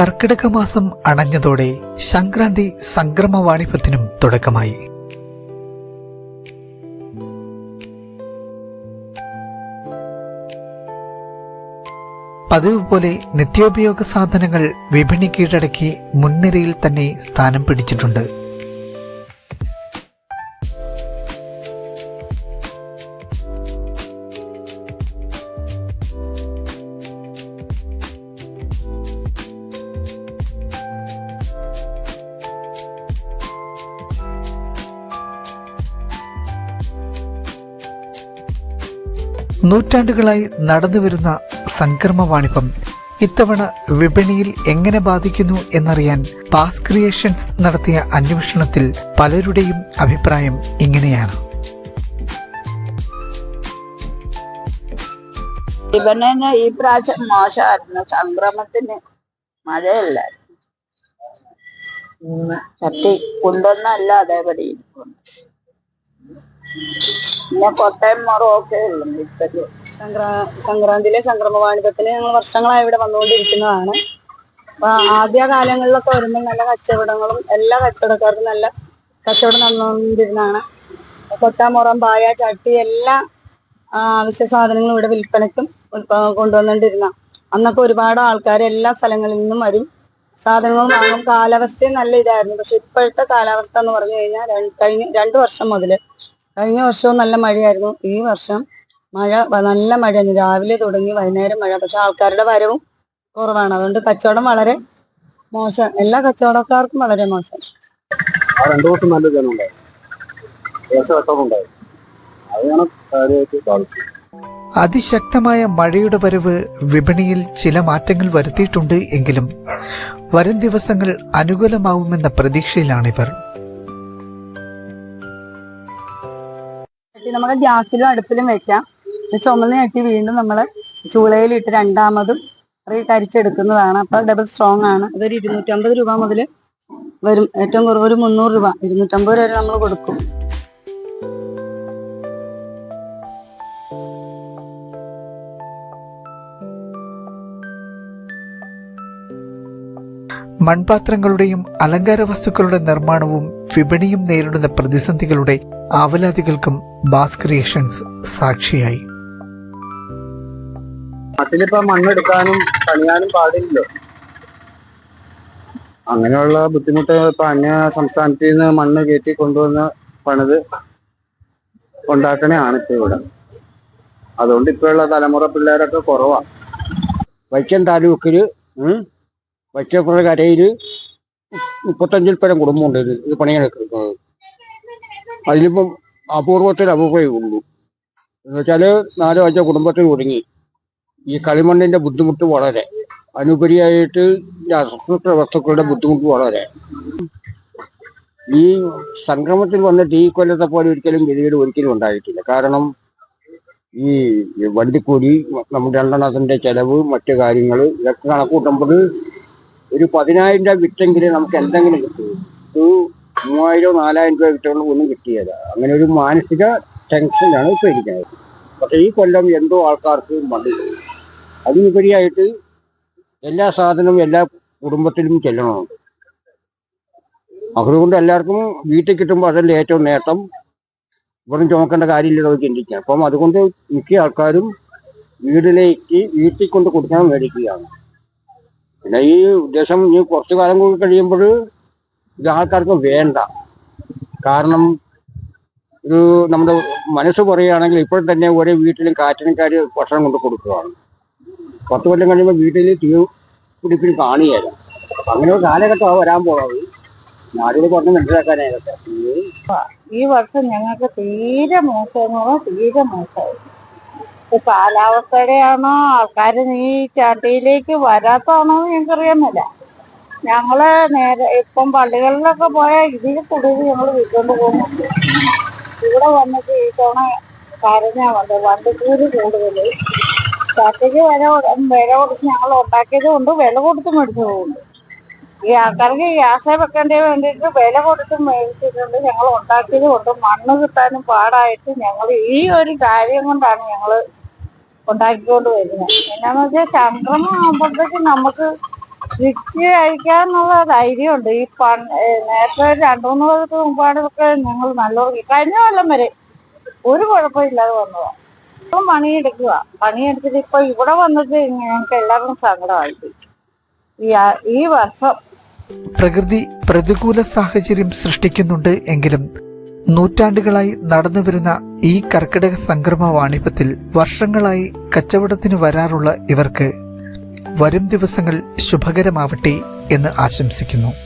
കർക്കിടക മാസം അണഞ്ഞതോടെ സംക്രാന്തി സംക്രമ വാണിഭത്തിനും തുടക്കമായി. പതിവ് പോലെ നിത്യോപയോഗ സാധനങ്ങൾ വിപണി കീഴടക്കി മുൻനിരയിൽ തന്നെ സ്ഥാനം പിടിച്ചിട്ടുണ്ട്. നൂറ്റാണ്ടുകളായി നടന്നുവരുന്ന സംക്രമ വാണിഭം ഇത്തവണ വിപണിയിൽ എങ്ങനെ ബാധിക്കുന്നു എന്നറിയാൻ പാസ് ക്രിയേഷൻസ് നടത്തിയ അന്വേഷണത്തിൽ പലരുടെയും അഭിപ്രായം ഇങ്ങനെയാണ്. വിപണന ഈ പ്രാവശ്യം മോശമായിരുന്നു. സംക്രമത്തിന് മഴയല്ല. ചട്ടി അതേപടി. പിന്നെ കോട്ടയം മുറമൊക്കെ ഉള്ളു. സംക്രാ- സംക്രാന്തിയിലെ സംക്രമ വാണിഭത്തിന് ഞങ്ങൾ വർഷങ്ങളായി ഇവിടെ വന്നുകൊണ്ടിരിക്കുന്നതാണ്. അപ്പൊ ആദ്യ കാലങ്ങളിലൊക്കെ വരുമ്പോൾ നല്ല കച്ചവടങ്ങളും എല്ലാ കച്ചവടക്കാർക്കും നല്ല കച്ചവടം നടന്നുകൊണ്ടിരുന്നതാണ് കൊട്ടാമുറം പായ ചട്ടി എല്ലാ ആവശ്യ സാധനങ്ങളും ഇവിടെ വിൽപ്പനയ്ക്കും കൊണ്ടുവന്നിട്ടിരുന്ന അന്നൊക്കെ ഒരുപാട് ആൾക്കാർ എല്ലാ സ്ഥലങ്ങളിൽ നിന്നും വരും. സാധനങ്ങൾ വാങ്ങും. കാലാവസ്ഥയും നല്ല ഇതായിരുന്നു. പക്ഷെ ഇപ്പോഴത്തെ കാലാവസ്ഥ എന്ന് പറഞ്ഞു കഴിഞ്ഞാൽ കഴിഞ്ഞ രണ്ടു വർഷം മുതൽ കഴിഞ്ഞ വർഷവും നല്ല മഴയായിരുന്നു. ഈ വർഷം മഴ നല്ല മഴയാണ് രാവിലെ തുടങ്ങി വൈകുന്നേരം മഴ. പക്ഷെ ആൾക്കാരുടെ വരവും കുറവാണ്. അതുകൊണ്ട് കച്ചവടം വളരെ മോശം. എല്ലാ കച്ചവടക്കാർക്കും വളരെ മോശം. ആ രണ്ടു ദിവസം നല്ല ജനം ഉണ്ടായി. ഏകദേശം കച്ചവടം ഉണ്ടായി. അതാണ് കാര്യമായിട്ട് ബാധിച്ചത്. അതിശക്തമായ മഴയുടെ വരവ് വിപണിയിൽ ചില മാറ്റങ്ങൾ വരുത്തിയിട്ടുണ്ട് എങ്കിലും വരും ദിവസങ്ങൾ അനുകൂലമാവുമെന്ന പ്രതീക്ഷയിലാണിവർ. നമുക്ക് ഗ്യാസിലും അടുപ്പിലും വെക്കാം. ചുമന്ന് കെട്ടി വീണ്ടും നമ്മൾ ചൂളയിലിട്ട് രണ്ടാമതും കരിച്ചെടുക്കുന്നതാണ്. അപ്പൊ ഡബിൾ സ്ട്രോങ് ആണ്. ഇതൊരു ഇരുന്നൂറ്റമ്പത് രൂപ മുതൽ വരും. ഏറ്റവും കുറവ് ഒരു മുന്നൂറ് രൂപ. ഇരുന്നൂറ്റമ്പത് രൂപ വരെ നമ്മൾ കൊടുക്കും. മൺപാത്രങ്ങളുടെയും അലങ്കാര വസ്തുക്കളുടെ നിർമ്മാണവും വിപണിയും നേരിടുന്ന പ്രതിസന്ധികളുടെ ആവലാതികൾക്കും ബാസ് ക്രിയേഷൻസ് സാക്ഷിയായി. അതിലിപ്പോ മണ്ണെടുക്കാനും പണിയാനും പാടില്ലല്ലോ. അങ്ങനെയുള്ള ബുദ്ധിമുട്ട് ഇപ്പൊ അന്യ സംസ്ഥാനത്ത് നിന്ന് മണ്ണ് കയറ്റി കൊണ്ടുവന്ന് പണിത് ഉണ്ടാക്കണയാണ് ഇപ്പൊ ഇവിടെ. അതുകൊണ്ട് ഇപ്പോഴുള്ള തലമുറ പിള്ളേരൊക്കെ കുറവാ. വൈക്കം താലൂക്കിൽ വൈക്കപ്പുഴ കരയിൽ മുപ്പത്തഞ്ചിൽ പരം കുടുംബമുണ്ട് ഇത് ഇത് പണിയെടുക്കുന്നത്. അതിലിപ്പം അപൂർവത്തിൽ അപൂർവേ ഉള്ളൂ. എന്ന് വെച്ചാൽ നാലോ അഞ്ചോ കുടുംബത്തിൽ ഒതുങ്ങി. ഈ കളിമണ്ണിന്റെ ബുദ്ധിമുട്ട് വളരെ. അനുപരിയായിട്ട് അസംസ്കൃത വസ്തുക്കളുടെ ബുദ്ധിമുട്ട് വളരെ. ഈ സംക്രമത്തിൽ വന്നിട്ട് ഈ കൊല്ലത്തെ പോലെ ഒരിക്കലും ഗതികേട് ഒരിക്കലും ഉണ്ടായിട്ടില്ല. കാരണം ഈ വണ്ടിക്കൂലി നമ്മുടെ രണ്ടെണ്ണത്തിന്റെ ചെലവ് മറ്റു കാര്യങ്ങൾ ഇതൊക്കെ കണക്കൂട്ടുമ്പോൾ ഒരു പതിനായിരം രൂപ വിറ്റെങ്കിലും നമുക്ക് എന്തെങ്കിലും കിട്ടും മൂവായിരോ നാലായിരം രൂപ കിട്ടുള്ളൂ ഒന്നും കിട്ടിയല്ല. അങ്ങനെ ഒരു മാനസിക ടെൻഷനാണ് ഇപ്പൊ ഇരിക്കുന്നത്. പക്ഷെ ഈ കൊല്ലം എന്തോ ആൾക്കാർക്ക് മതി അതിനുപരിയായിട്ട് എല്ലാ സാധനവും എല്ലാ കുടുംബത്തിലും ചെല്ലണമുണ്ട്. അതുകൊണ്ട് എല്ലാവർക്കും വീട്ടിൽ കിട്ടുമ്പോൾ അതല്ലേ ഏറ്റവും നേട്ടം. ഇവിടെ ചുമക്കേണ്ട കാര്യമില്ലെന്ന് ചിന്തിക്കാം. അപ്പം അതുകൊണ്ട് മിക്ക ആൾക്കാരും വീടിലേക്ക് വീട്ടിൽ കൊണ്ട് കൊടുക്കാൻ മേടിക്കുകയാണ് പിന്നെ ഈ ഉദ്ദേശം ഇനി കുറച്ചു കാലം കൂടി കഴിയുമ്പോൾ ഇത് ആൾക്കാർക്ക് വേണ്ട. കാരണം ഒരു നമ്മുടെ മനസ്സ് പറയുകയാണെങ്കിൽ ഇപ്പോൾ തന്നെ ഓരോ വീട്ടിലും കാറ്റിനക്കാർ ഭക്ഷണം കൊണ്ട് കൊടുക്കുകയാണ് പത്ത് കൊല്ലം കഴിയുമ്പോൾ വീട്ടിൽ തീ പിടിപ്പിന് കാണുകയില്ല അങ്ങനെ ഒരു കാലഘട്ടമാണ് വരാൻ പോകുന്നത് നാടുകൾ പറഞ്ഞ് മനസ്സിലാക്കാനായിട്ട് ഈ വർഷം ഞങ്ങൾക്ക് തീരെ മോശം തീരെ മോശമായി? കാലാവസ്ഥയുടെ ആണോ ആൾക്കാർ ഈ ചട്ടിയിലേക്ക് വരാത്തതാണോ ഞങ്ങൾക്കറിയാമല്ല ഞങ്ങൾ നേരെ ഇപ്പം പള്ളികളിലൊക്കെ പോയാൽ ഇതിൽ കൂടുതൽ ഞങ്ങൾ വിൽക്കൊണ്ട് പോകുന്നുണ്ട് ഇവിടെ വന്നിട്ട് ഈ തവണ കരഞ്ഞാ വന്നത്. വണ്ടിക്കൂലി കൂടുതൽ ചക്കയ്ക്ക് വില വില കൊടുത്ത് ഞങ്ങൾ ഉണ്ടാക്കിയത് കൊണ്ട് വില കൊടുത്ത് മേടിച്ചു പോകുന്നു ഈ ആൾക്കാർക്ക് ഗ്യാസേ വെക്കേണ്ടി വേണ്ടിയിട്ട് വില കൊടുത്ത് മേടിച്ചിട്ടുണ്ട്. ഞങ്ങൾ ഉണ്ടാക്കിയത് കൊണ്ട് മണ്ണ് കിട്ടാനും പാടായിട്ട് ഞങ്ങൾ ഈ ഒരു കാര്യം കൊണ്ടാണ് ഞങ്ങൾ ഉണ്ടാക്കിക്കൊണ്ട് വരുന്നത്. എന്നാന്ന് വെച്ചാൽ സംക്രമം ആകുമ്പോഴത്തേക്ക് നമുക്ക് വിറ്റ് കഴിക്കാന്നുള്ള ധൈര്യമുണ്ട്. ഈ നേരത്തെ രണ്ടു മൂന്ന് കൊല്ലത്ത് മുമ്പാടൊക്കെ ഞങ്ങൾ നല്ലോണം കഴിഞ്ഞ കൊല്ലം വരെ ഒരു കുഴപ്പമില്ലാതെ വന്നതാ. ഇപ്പം പണിയെടുക്കുക പണിയെടുത്തിട്ട് ഇപ്പൊ ഇവിടെ വന്നിട്ട് ഞങ്ങൾക്ക് എല്ലാവർക്കും സങ്കടമായി ഈ ഈ വർഷം പ്രകൃതി പ്രതികൂല സാഹചര്യം സൃഷ്ടിക്കുന്നുണ്ട് എങ്കിലും നൂറ്റാണ്ടുകളായി നടന്നുവരുന്ന ഈ കർക്കിടക സംക്രമ വാണിഭത്തിൽ വർഷങ്ങളായി കച്ചവടത്തിന് വരാറുള്ള ഇവർക്ക് വരും ദിവസങ്ങൾ ശുഭകരമാവട്ടെ എന്ന് ആശംസിക്കുന്നു.